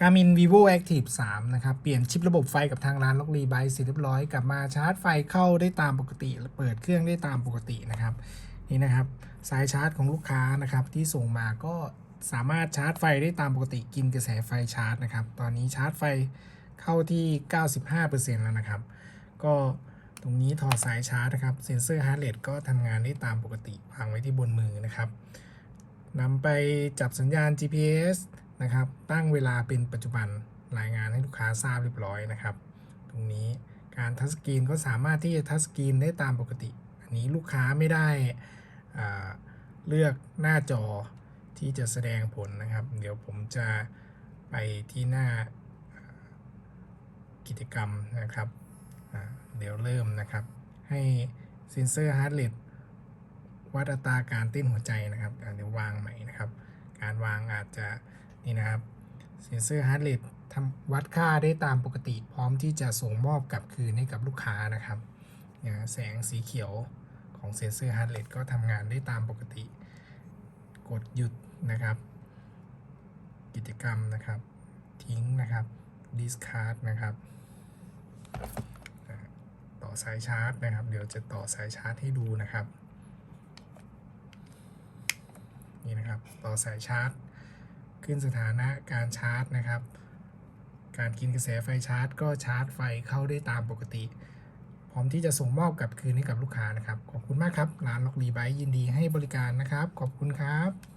Garmin Vivo Active 3 นะครับ เปลี่ยนชิประบบไฟกับทางร้านล็อกรีไบเสร็จเรียบร้อย กลับมาชาร์จไฟเข้าได้ตามปกติ เปิดเครื่องได้ตามปกตินะครับ นี่นะครับ สายชาร์จของลูกค้านะครับ ที่ส่งมาก็สามารถชาร์จไฟได้ตามปกติกินกระแสไฟชาร์จนะครับ ตอนนี้ชาร์จไฟเข้าที่ 95%แล้วนะครับ ก็ตรงนี้ถอดสายชาร์จนะครับ เซ็นเซอร์ฮาร์ดเรทก็ทำงานได้ตามปกติวางไว้ที่บนมือนะครับนำไปจับสัญญาณ GPS นะครับ ตั้งเวลาเป็นปัจจุบันรายงานให้ลูกค้าทราบเรียบร้อยนะครับ ตรงนี้การทัชสกรีนก็สามารถที่จะทัชสกรีนได้ตามปกติ อันนี้ลูกค้าไม่ได้เลือกหน้าจอที่จะแสดงผลนะครับ เดี๋ยวผมจะไปที่หน้ากิจกรรมนะครับเดี๋ยวเริ่มนะครับ ให้เซนเซอร์ฮาร์ดเรทวัดอัตราการเต้นหัวใจนะครับอ่าเดี๋ยววางใหม่นะครับ การวางอาจจะ นี่นะครับเซนเซอร์ฮาร์ดเรททำวัดค่าได้ตามปกติ พร้อมที่จะส่งมอบกลับคืนให้กับลูกค้านะครับแสงสีเขียวของเซนเซอร์ฮาร์ดเรทก็ทำงานได้ตามปกติ กดหยุดนะครับ กิจกรรมนะครับ ทิ้งนะครับ discard นะครับ ต่อสายชาร์จนะครับ เดี๋ยวจะต่อสายชาร์จให้ดูนะครับ นี่นะครับ ต่อสายชาร์จ ขึ้นสถานะการชาร์จนะครับ การกินกระแสไฟชาร์จ ก็ชาร์จไฟเข้าได้ตามปกติ พร้อมที่จะส่งมอบกลับคืนให้กับลูกค้านะครับ ขอบคุณมากครับ ร้านล็อกรีไบยินดีให้บริการนะครับ ขอบคุณครับ